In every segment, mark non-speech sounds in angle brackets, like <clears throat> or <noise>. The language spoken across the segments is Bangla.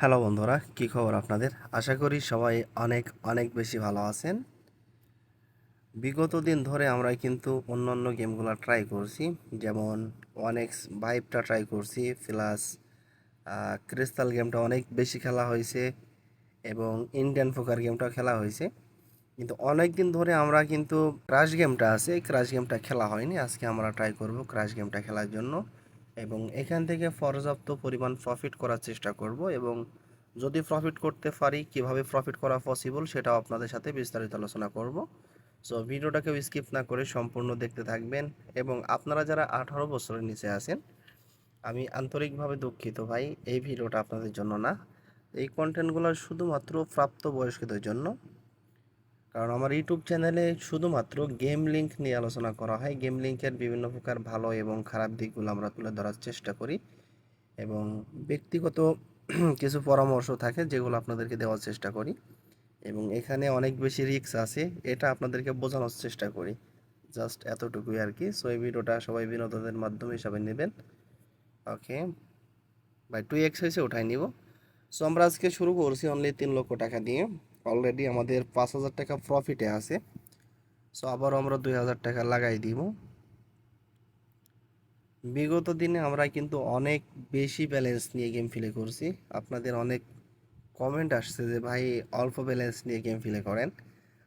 হ্যালো বন্ধুরা, কী খবর আপনাদের? আশা করি সবাই অনেক অনেক বেশি ভালো আছেন। বিগত দিন ধরে আমরা কিন্তু অন্য অন্য গেমগুলো ট্রাই করছি, যেমন ওয়ান এক্স ভাইভটা ট্রাই করছি প্লাস ক্রিস্টাল গেমটা অনেক বেশি খেলা হয়েছে, এবং ইন্ডিয়ান ফোকার গেমটাও খেলা হয়েছে। কিন্তু অনেক দিন ধরে আমরা কিন্তু ক্রাশ গেমটা আছে ক্রাশ গেমটা খেলা হয়নি। আজকে আমরা ট্রাই করব ক্রাশ গেমটা খেলার জন্য। এবং এখান থেকে পর্যাপ্ত পরিমাণ প্রফিট করার চেষ্টা করব এবং যদি প্রফিট করতে পারি, কীভাবে প্রফিট করা পসিবল সেটাও আপনাদের সাথে বিস্তারিত আলোচনা করব। সো ভিডিওটাকে স্কিপ না করে সম্পূর্ণ দেখতে থাকবেন এবং আপনারা যারা আঠারো বছরের নিচে আছেন, আমি আন্তরিকভাবে দুঃখিত ভাই, এই ভিডিওটা আপনাদের জন্য না। এই কন্টেন্টগুলো শুধুমাত্র প্রাপ্ত বয়স্কদের জন্য। কারণ আমার ইউটিউব চ্যানেলে শুধুমাত্র গেম লিঙ্ক নিয়ে আলোচনা করা হয়। গেম লিঙ্কের বিভিন্ন প্রকার ভালো এবং খারাপ দিকগুলো আমরা তুলে ধরার চেষ্টা করি এবং ব্যক্তিগত <clears throat> কিছু পরামর্শ থাকে যেগুলো আপনাদেরকে দেওয়ার চেষ্টা করি এবং এখানে অনেক বেশি রিস্ক আছে, এটা আপনাদেরকে বোঝানোর চেষ্টা করি। জাস্ট এতটুকুই আর কি। সো এই ভিডিওটা সবাই বিনোদনের মাধ্যম হিসাবে নেবেন। ওকে বাই টু এক্স হয়েছে, ওঠাই নিব। সো আমরা আজকে শুরু করছি অনলি তিন লক্ষ টাকা দিয়ে। অলরেডি আমাদের পাঁচ হাজার টাকা প্রফিটে আছে। সো আবার আমরা দুই হাজার টাকা লাগাই দিব। বিগত দিনে আমরা কিন্তু অনেক বেশি ব্যালেন্স নিয়ে গেম ফিলে করছি। আপনাদের অনেক কমেন্ট আসছে যে, ভাই, অল্প ব্যালেন্স নিয়ে গেম ফিলে করেন।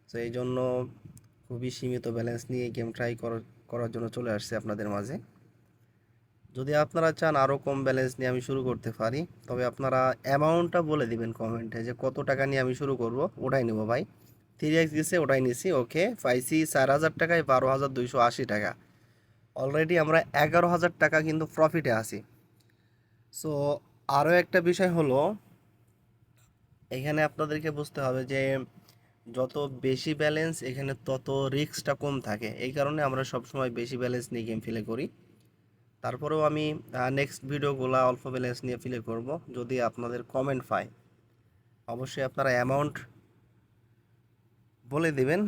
তো এই জন্য খুবই সীমিত ব্যালেন্স নিয়ে গেম ট্রাই করার জন্য চলে আসছে আপনাদের মাঝে। যদি আপনারা চান আরও কম ব্যালেন্স নিয়ে আমি শুরু করতে পারি, তবে আপনারা অ্যামাউন্টটা বলে দিবেন কমেন্টে যে কত টাকা নিয়ে আমি শুরু করব, ওটাই নেব ভাই। থ্রি এক্স গেছে, ওটাই নিছি ওকে পাইছি চার হাজার টাকায় বারো হাজার দুইশো আশি টাকা। অলরেডি আমরা এগারো হাজার টাকা কিন্তু প্রফিটে আছি। সো আরও একটা বিষয় হলো, এখানে আপনাদেরকে বুঝতে হবে যে যত বেশি ব্যালেন্স এখানে তত রিস্কটা কম থাকে। এই কারণে আমরা সবসময় বেশি ব্যালেন্স নিয়ে গেম প্লে করি। তারপরেও আমি নেক্সট ভিডিওগুলো অল্প ব্যালেন্স নিয়ে ফিলে করব, যদি আপনাদের কমেন্ট পাই অবশ্যই আপনারা অ্যামাউন্ট বলে দিবেন,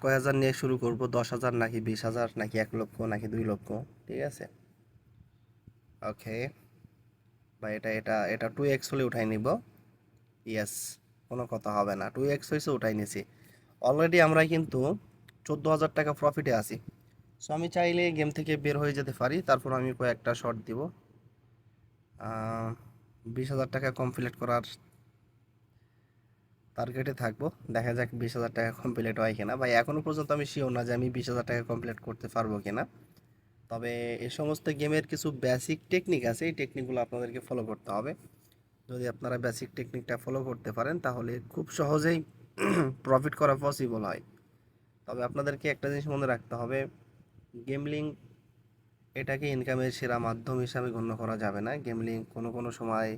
কয় হাজার নিয়ে শুরু করব, দশ হাজার নাকি বিশ হাজার, নাকি এক লক্ষ, নাকি দুই লক্ষ, ঠিক আছে? ওকে বা এটা এটা এটা টু এক্স হলে উঠাই নিব। ইয়েস কোনো কথা হবে না। টু এক্স হয়েছে উঠাই নিছি। অলরেডি আমরা কিন্তু চোদ্দ হাজার টাকা প্রফিটে আছি। সো আমি চাইলে গেম থেকে বের হয়ে যেতে পারি। তারপর আমি কয়েকটা শর্ট দিব। বিশ হাজার টাকা কমপ্লিট করার টার্গেটে থাকব। দেখা যাক বিশ হাজার টাকা কমপ্লিট হয় কিনা। বা এখনও পর্যন্ত আমি শিওর না যে আমি বিশ হাজার টাকা কমপ্লিট করতে পারব কিনা। তবে এই সমস্ত গেমের কিছু বেসিক টেকনিক আছে। এই টেকনিকগুলো আপনাদেরকে ফলো করতে হবে। যদি আপনারা বেসিক টেকনিকটা ফলো করতে পারেন, তাহলে খুব সহজেই <clears throat> প্রফিট করা পসিবল হয়। তবে আপনাদেরকে একটা জিনিস মনে রাখতে হবে। গেমলিং এটাকে ইনকামের সেরা মাধ্যম হিসাবে গণ্য করা যাবে না। গেমলিং কোনো কোনো সময়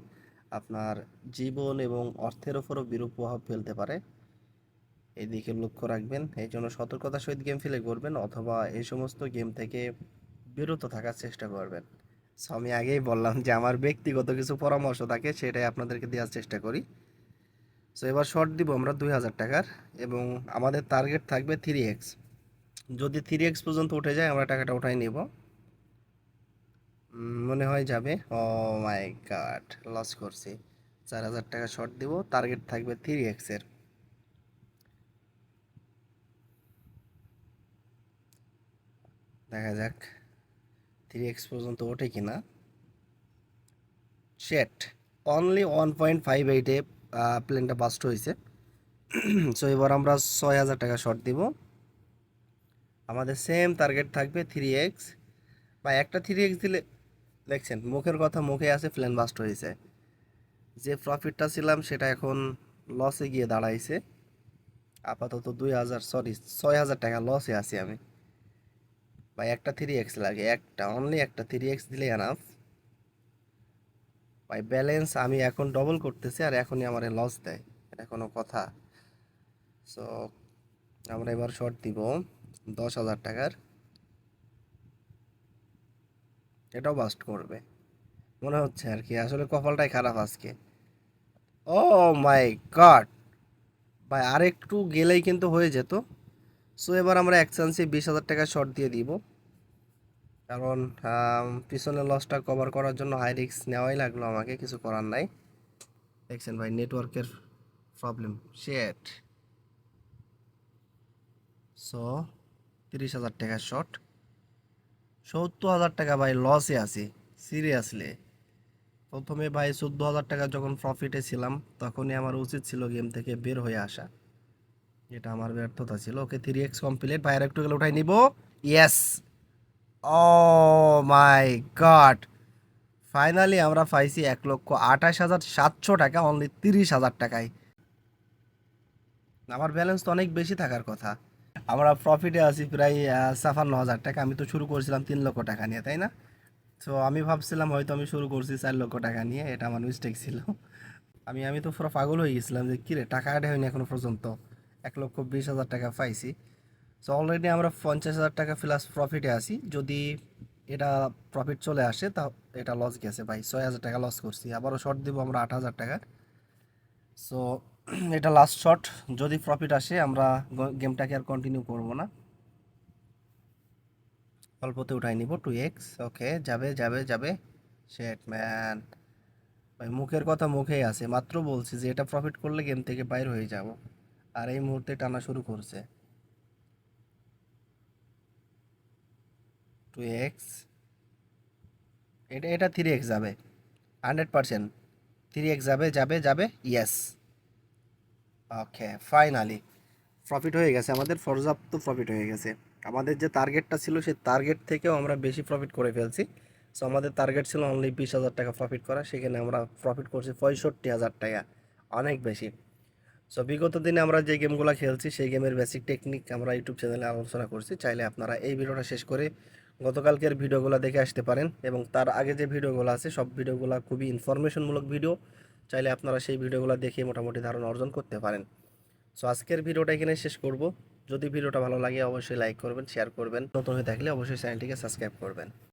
আপনার জীবন এবং অর্থের ওপরও বিরূপ প্রভাব ফেলতে পারে। এই দিকে লক্ষ্য রাখবেন, এই জন্য সতর্কতার সহিত গেম ফেলে করবেন অথবা এই সমস্ত গেম থেকে বিরত থাকার চেষ্টা করবেন। সো আমি আগেই বললাম যে আমার ব্যক্তিগত কিছু পরামর্শ থাকে, সেটাই আপনাদেরকে দেওয়ার চেষ্টা করি। সো এবার শর্ট দিব আমরা দুই হাজার টাকার এবং আমাদের টার্গেট থাকবে থ্রি এক্স যদি থ্রি এক্স পর্যন্ত উঠে যায়, আমরা টাকাটা উঠাই নেব। মনে হয় যাবে। ও মাই গাড লস করছি। চার হাজার টাকা শর্ট দিব টার্গেট থাকবে থ্রি এক্সের দেখা যাক থ্রি এক্স পর্যন্ত ওঠে কিনা। শেট অনলি ওয়ান পয়েন্ট ফাইভ এইটে প্লেনটা বাস্ট হয়েছে। <clears throat> সো এবার আমরা ছয় হাজার টাকা শর্ট দিব। আমাদের সেম টার্গেট থাকবে থ্রি এক্স বা একটা থ্রি এক্স দিলে, দেখছেন, মুখের কথা মুখে আছে প্লেন বাস্ট হয়েছে। যে প্রফিটটা ছিলাম, সেটা এখন লসে গিয়ে দাঁড়াইছে। আপাতত দুই হাজার সরি ছয় হাজার টাকা লসে আছি আমি। বা একটা থ্রি এক্স লাগে, একটা অনলি একটা থ্রি এক্স দিলে এনাফ ভাই ব্যালেন্স আমি এখন ডবল করতেছি, আর এখনই আমার লস দেয়। এটা কোনো কথা। সো আমরা এবার শর্ট দিব। দশ হাজার টাকার। এটাও বাস্ট করবে। মনে হচ্ছে আর কি, আসলে কপালটাই খারাপ আজকে। ও মাই গড ভাই, আর একটু গেলেই কিন্তু হয়ে যেত। সো এবার আমরা এক চান্সে বিশ হাজার টাকা শর্ট দিয়ে দিব। কারণ পিছনের লসটা কভার করার জন্য হাই রিক্স নেওয়াই লাগল আমাকে, কিছু করার নাই। দেখছেন ভাই নেটওয়ার্কের প্রবলেম শেট সো তিরিশ হাজার টাকা শর্ট সত্তর হাজার টাকা ভাই লসে আছি সিরিয়াসলি প্রথমে ভাই চোদ্দ হাজার টাকা যখন প্রফিটে ছিলাম, তখনই আমার উচিত ছিল গেম থেকে বের হয়ে আসা। এটা আমার ব্যর্থতা ছিল। ওকে থ্রি এক্স কমপ্লিট ভাইয়ের একটু গেলে উঠাই নিব। Yes oh my god finally আমরা পাইছি এক লক্ষ আঠাশ হাজার সাতশো টাকা অনলি তিরিশ হাজার টাকায়। আমার ব্যালেন্স তো অনেক বেশি থাকার কথা। আমরা প্রফিটে আছি প্রায় ছাপান্ন হাজার টাকা। আমি তো শুরু করেছিলাম তিন লক্ষ টাকা নিয়ে, তাই না? তো আমি ভাবছিলাম হয়তো আমি শুরু করছি চার লক্ষ টাকা নিয়ে, এটা আমার মিস্টেক ছিল। আমি আমি তো পুরো পাগল হয়ে গেছিলাম যে, কিরে, টাকা আটে হয়নি এখনও পর্যন্ত? এক লক্ষ বিশ হাজার টাকা পাইছি। সো অলরেডি আমরা পঞ্চাশ হাজার টাকা প্লাস প্রফিটে আছি। যদি এটা প্রফিট চলে আসে, তা, এটা লস গেছে ভাই। ছয় হাজার টাকা লস করছি। আবারও শর্ট দিব আমরা আট হাজার টাকার সো <clears throat> এটা লাস্ট শট যদি প্রফিট আসে, আমরা গেমটাকে আর কন্টিনিউ করব না। অল্পতে উঠাই নিব টু এক্স ওকে যাবে যাবে যাবে। শেট ম্যান ভাই, মুখের কথা মুখেই আছে। মাত্র বলছি যে, এটা প্রফিট করলে গেম থেকে বাইর হয়ে যাব। আর এই মুহূর্তে টানা শুরু করছে। টু এক্স এটা এটা থ্রি এক্স যাবে। হান্ড্রেড পার্সেন্ট থ্রি এক্স যাবে যাবে যাবে ইয়েস ওকে ফাইনালি প্রফিট হয়ে গেছে, আমাদের পর্যাপ্ত প্রফিট হয়ে গেছে। আমাদের যে টার্গেটটা ছিল, সেই টার্গেট থেকেও আমরা বেশি প্রফিট করে ফেলছি। সো আমাদের টার্গেট ছিল অনলি বিশ হাজার টাকা প্রফিট করা, সেখানে আমরা প্রফিট করছি পঁয়ষট্টি হাজার টাকা, অনেক বেশি। সো বিগত দিনে আমরা যে গেমগুলো খেলছি, সেই গেমের বেসিক টেকনিক আমরা ইউটিউব চ্যানেলে আলোচনা করছি। চাইলে আপনারা এই ভিডিওটা শেষ করে গতকালকের ভিডিওগুলো দেখে আসতে পারেন এবং তার আগে যে ভিডিওগুলো আছে, সব ভিডিওগুলো খুবই ইনফরমেশনমূলক ভিডিও চাইলে আপনারা সেই ভিডিওগুলো দেখে মোটামুটি ধারণা অর্জন করতে পারেন। সো আজকের ভিডিওটা এখানে শেষ করব। যদি ভিডিওটা ভালো লাগে, অবশ্যই লাইক করবেন শেয়ার করবেন। নতুন হয়ে থাকলে অবশ্যই চ্যানেলটিকে সাবস্ক্রাইব করবেন।